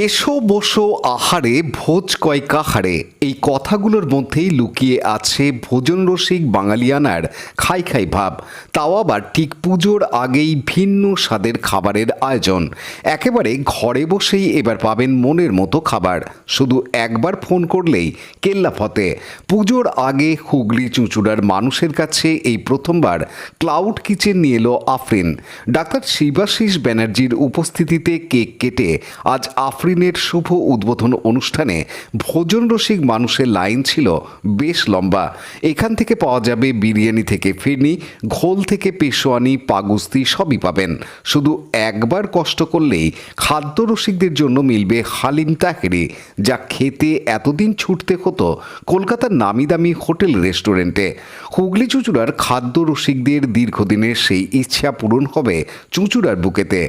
এসো বসো আহারে, ভোজ কয় কাহারে এই কথাগুলোর মধ্যেই লুকিয়ে আছে ভোজন রসিক বাঙালিয়ানার খাই খাই ভাব। তাও আবার ঠিক পুজোর আগেই ভিন্ন স্বাদের খাবারের আয়োজন। একেবারে ঘরে বসেই এবার পাবেন মনের মতো খাবার। শুধু একবার ফোন করলেই কেল্লা ফতে। পুজোর আগে হুগলি চুঁচুড়ার মানুষের কাছে এই প্রথমবার ক্লাউড কিচেন নিয়ে এলো আফরিন। ডাক্তার শিবাশিস ব্যানার্জির উপস্থিতিতে কেক কেটে আজ আফরিনের শুভ উদ্বোধন অনুষ্ঠানে ভোজন রসিক মানুষের লাইন ছিল বেশ লম্বা। এখান থেকে পাওয়া যাবে বিরিয়ানি থেকে ফিরনি, ঘোল থেকে পেশোয়ানি, পাগুস্তি সবই পাবেন। শুধু একবার কষ্ট করলেই খাদ্য রসিকদের জন্য মিলবে হালিম তাহেরি, যা খেতে এতদিন ছুটতে হতো কলকাতার নামি দামি হোটেল রেস্টুরেন্টে। হুগলি চুঁচুড়ার খাদ্য রসিকদের দীর্ঘদিনের সেই ইচ্ছা পূরণ হবে চুঁচুড়ার বুকেতে।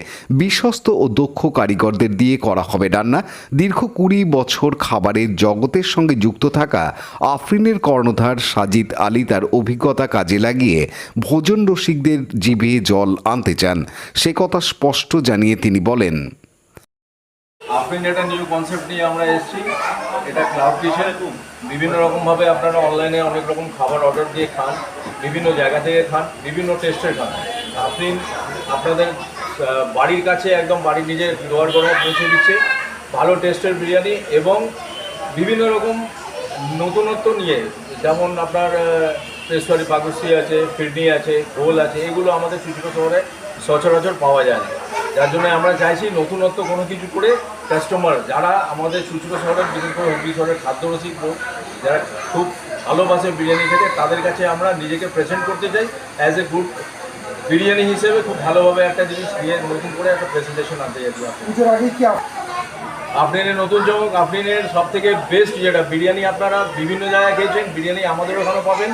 বিশ্বস্ত ও দক্ষ কারিগরদের দিয়ে করা হবে রান্না দীর্ঘ কুড়ি বছর খাবারের জগতের সঙ্গে যুক্ত থাকা আফরিনের কর্ণধার সাজিদ আলী তার অভিজ্ঞতা কাজে লাগিয়ে ভোজন রসিকদের জিভে জল আনতে চান। সে কথা স্পষ্ট জানিয়ে তিনি বলেন, আফরিন একটা নিউ কনসেপ্ট নিয়ে আমরা এসেছি। এটা ক্লাউড কিচেন বিভিন্ন রকমভাবে আপনারা অনলাইনে অনেক রকম খাবার অর্ডার দিয়ে খান, বিভিন্ন জায়গা থেকে খান, বিভিন্ন টেস্টের খান। আফরিন আপনাদের বাড়ির কাছে একদম বাড়ির নিজের দোয়ার গড়ায় পৌঁছে দিচ্ছে। ভালো টেস্টের বিরিয়ানি এবং বিভিন্ন রকম নতুনত্ব নিয়ে, যেমন আপনার পেশোয়ারি পাকুস্তি আছে ফিরনি আছে রোল আছে, এগুলো আমাদের চুচুড়ো শহরে সচরাচর পাওয়া যায় না। যার জন্য আমরা চাইছি নতুনত্ব কোনো কিছু করে কাস্টমার যারা আমাদের চুচুড়ো শহরের, বিশেষ করে হুগলি শহরের খাদ্য রসিক লোক, যারা খুব ভালোবাসে বিরিয়ানি খেতে, তাদের কাছে আমরা নিজেকে প্রেজেন্ট করতে চাই অ্যাজ এ গুড বিরিয়ানি হিসেবে খুব ভালোভাবে একটা জিনিস নিয়ে নতুন করে একটা প্রেজেন্টেশন আনতে চাইছি। আফরিনের নতুন চমক আফরিনের সব থেকে বেস্ট যেটা, বিরিয়ানি আপনারা বিভিন্ন জায়গায় খেয়েছেন, বিরিয়ানি আমাদের ওখানে পাবেন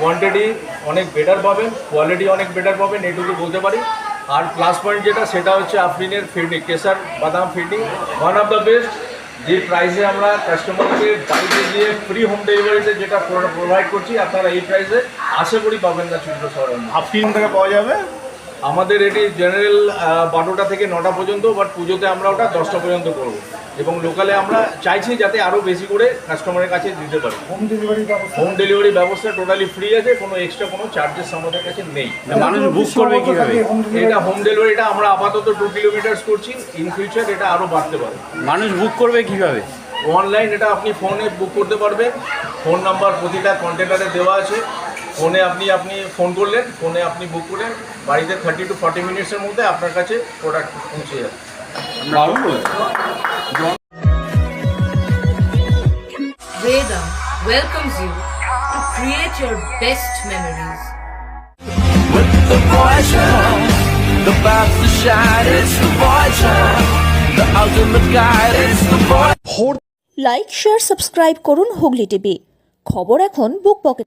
কোয়ান্টিটি অনেক বেটার পাবেন কোয়ালিটি অনেক বেটার পাবেন এটুকু বলতে পারি আর প্লাস পয়েন্ট যেটা, সেটা হচ্ছে আফরিনের ফিরনি কেসার বাদাম phirni one of the best যে প্রাইসে আমরা কাস্টমারকে বাড়িতে গিয়ে ফ্রি হোম ডেলিভারিতে যেটা প্রোভাইড করছি, আপনারা এই প্রাইসে আশা করি পাবেন না শহরের মধ্যে। আফরিন থেকে পাওয়া যাবে আমাদের এটি জেনারেল বারোটা থেকে নটা পর্যন্ত বাট পুজোতে আমরা ওটা দশটা পর্যন্ত করব। এবং লোকালে আমরা চাইছি যাতে আরও বেশি করে কাস্টমারের কাছে দিতে পারি। হোম ডেলিভারি হোম ডেলিভারি ব্যবস্থা টোটালি ফ্রি আছে কোনো এক্সট্রা কোনো চার্জেস আমাদের কাছে নেই। মানুষ বুক করবে কীভাবে? এটা হোম ডেলিভারিটা আমরা আপাতত টু কিলোমিটার্স করছি ইন ফিউচার এটা আরও বাড়তে পারে। মানুষ বুক করবে কীভাবে? অনলাইন এটা আপনি ফোনে বুক করতে পারবেন। ফোন নাম্বার প্রতিটা কন্টেনারে দেওয়া আছে। ফোনে আপনি আপনি ফোন করলেন ফোনে আপনি বুক করে বাড়িতে থার্টি টু ফর্টি মিনিটসের মধ্যে আপনার কাছে প্রোডাক্ট পৌঁছে যাবে। লাইক শেয়ার সাবস্ক্রাইব করুন হুগলি টিভি। খবর এখন বুক pocket